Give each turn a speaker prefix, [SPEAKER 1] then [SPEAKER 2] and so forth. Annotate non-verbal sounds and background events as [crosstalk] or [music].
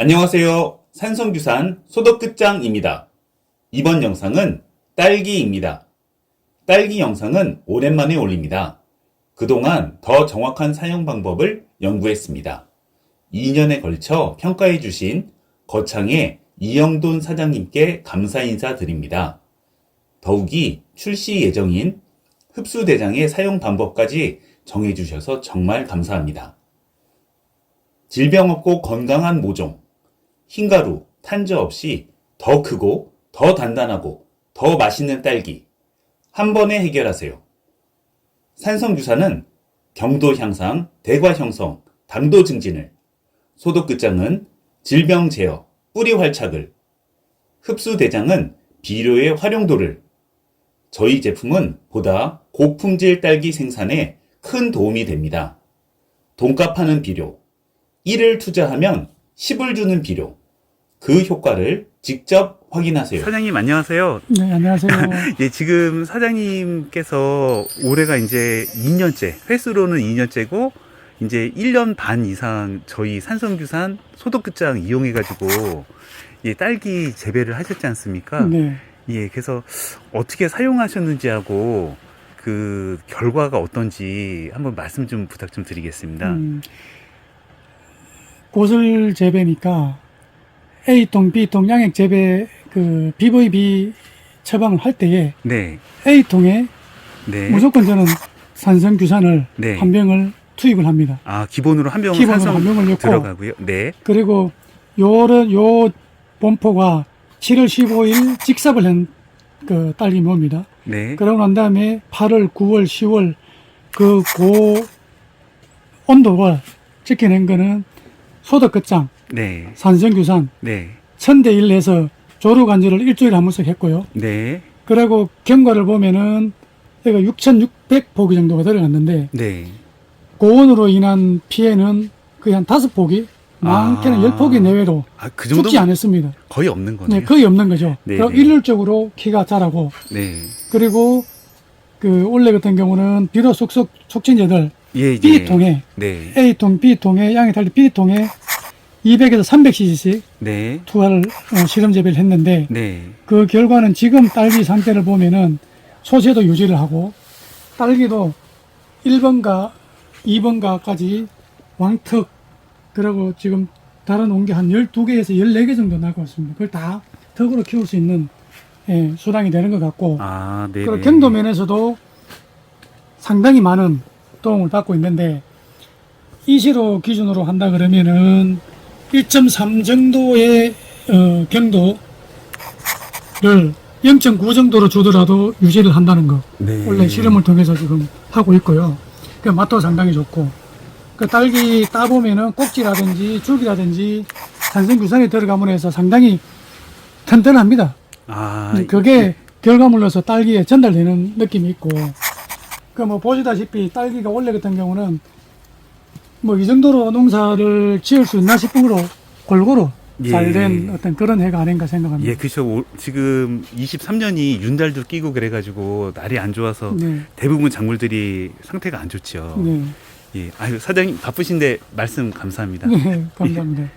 [SPEAKER 1] 안녕하세요. 산성규산 소독끝장입니다. 이번 영상은 딸기입니다. 딸기 영상은 오랜만에 올립니다. 그동안 더 정확한 사용 방법을 연구했습니다. 2년에 걸쳐 평가해 주신 거창의 이영돈 사장님께 감사 인사 드립니다. 더욱이 출시 예정인 흡수대장의 사용 방법까지 정해 주셔서 정말 감사합니다. 질병 없고 건강한 모종, 흰가루, 탄저 없이 더 크고 더 단단하고 더 맛있는 딸기 한 번에 해결하세요. 산성유사는 경도 향상, 대과 형성, 당도 증진을, 소독 끝장은 질병 제어, 뿌리 활착을, 흡수 대장은 비료의 활용도를, 저희 제품은 보다 고품질 딸기 생산에 큰 도움이 됩니다. 돈값 하는 비료, 1을 투자하면 10을 주는 비료, 그 효과를 직접 확인하세요. 사장님 안녕하세요.
[SPEAKER 2] 네, 안녕하세요. [laughs]
[SPEAKER 1] 예, 지금 사장님께서 올해가 이제 2년째, 횟수로는 2년째고, 이제 1년 반 이상 저희 산성규산 소독끝장 이용해 가지고, 예, 딸기 재배를 하셨지 않습니까?
[SPEAKER 2] 네.
[SPEAKER 1] 예, 그래서 어떻게 사용하셨는지 하고, 그 결과가 어떤지 한번 말씀 좀 부탁 좀 드리겠습니다.
[SPEAKER 2] 음, 고슬 재배니까 A통, B통 양액 재배 그 BVB 처방을 할 때에
[SPEAKER 1] 네,
[SPEAKER 2] A통에
[SPEAKER 1] 네.
[SPEAKER 2] 무조건 저는 산성 규산을
[SPEAKER 1] 네.
[SPEAKER 2] 한 병을 투입을 합니다.
[SPEAKER 1] 아, 기본으로 한병
[SPEAKER 2] 기본으로
[SPEAKER 1] 산성
[SPEAKER 2] 한 병을 넣고
[SPEAKER 1] 들어가고요. 네,
[SPEAKER 2] 그리고 요런 요 본포가 7월 15일 직삽을 한그 딸기 묘입니다.
[SPEAKER 1] 네,
[SPEAKER 2] 그러고 난 다음에 8월, 9월, 10월 그 고 온도를 지켜낸 거는 소득 끝장,
[SPEAKER 1] 네,
[SPEAKER 2] 산성규산,
[SPEAKER 1] 네,
[SPEAKER 2] 천대 1에서 조루 간주를 일주일에 한 번씩 했고요.
[SPEAKER 1] 네,
[SPEAKER 2] 그리고 경과를 보면은 얘가 6,600 포기 정도가 들어갔는데
[SPEAKER 1] 네.
[SPEAKER 2] 고온으로 인한 피해는 거의 한 다섯 포기, 많게는
[SPEAKER 1] 아.
[SPEAKER 2] 열 10포기 내외로
[SPEAKER 1] 아, 그
[SPEAKER 2] 죽지 않았습니다.
[SPEAKER 1] 거의 없는 거네요.
[SPEAKER 2] 네, 거의 없는 거죠.
[SPEAKER 1] 네,
[SPEAKER 2] 그럼
[SPEAKER 1] 네.
[SPEAKER 2] 일률적으로 키가 자라고
[SPEAKER 1] 네.
[SPEAKER 2] 그리고 그 원래 같은 경우는 비료 쑥쑥 촉진제들
[SPEAKER 1] 예, 예.
[SPEAKER 2] B통에
[SPEAKER 1] 네.
[SPEAKER 2] A통, B통에 양이 달리 B통에 200에서 300cc씩
[SPEAKER 1] 네.
[SPEAKER 2] 투하를 어, 실험 재배를 했는데
[SPEAKER 1] 네.
[SPEAKER 2] 그 결과는 지금 딸기 상태를 보면은 소재도 유지를 하고 딸기도 1번가 2번가까지 왕특 그리고 지금 다른 온 게 한 12개에서 14개 정도 나고 있습니다. 그걸 다 턱으로 키울 수 있는 예, 수량이 되는 것 같고
[SPEAKER 1] 아, 네.
[SPEAKER 2] 그리고 경도 면에서도 상당히 많은 도움을 받고 있는데 이시로 기준으로 한다 그러면은 1.3 정도의 어, 경도를 0.9 정도로 주더라도 유지를 한다는 거
[SPEAKER 1] 네.
[SPEAKER 2] 원래 실험을 통해서 지금 하고 있고요. 그 맛도 상당히 좋고 그 딸기 따 보면은 꼭지라든지 줄기라든지 산성규산이 들어가면 해서 상당히 튼튼합니다.
[SPEAKER 1] 아,
[SPEAKER 2] 음, 그게 결과물로서 딸기에 전달되는 느낌이 있고 그뭐 보시다시피 딸기가 원래 같은 경우는 뭐 이 정도로 농사를 지을 수 있나 싶은 거로 골고루
[SPEAKER 1] 예.
[SPEAKER 2] 잘된 어떤 그런 해가 아닌가 생각합니다.
[SPEAKER 1] 예, 그죠. 올- 지금 23년이 윤달도 끼고 그래가지고 날이 안 좋아서
[SPEAKER 2] 네.
[SPEAKER 1] 대부분 작물들이 상태가 안 좋죠.
[SPEAKER 2] 네.
[SPEAKER 1] 예. 아유, 사장님 바쁘신데 말씀 감사합니다.
[SPEAKER 2] 네, 감사합니다.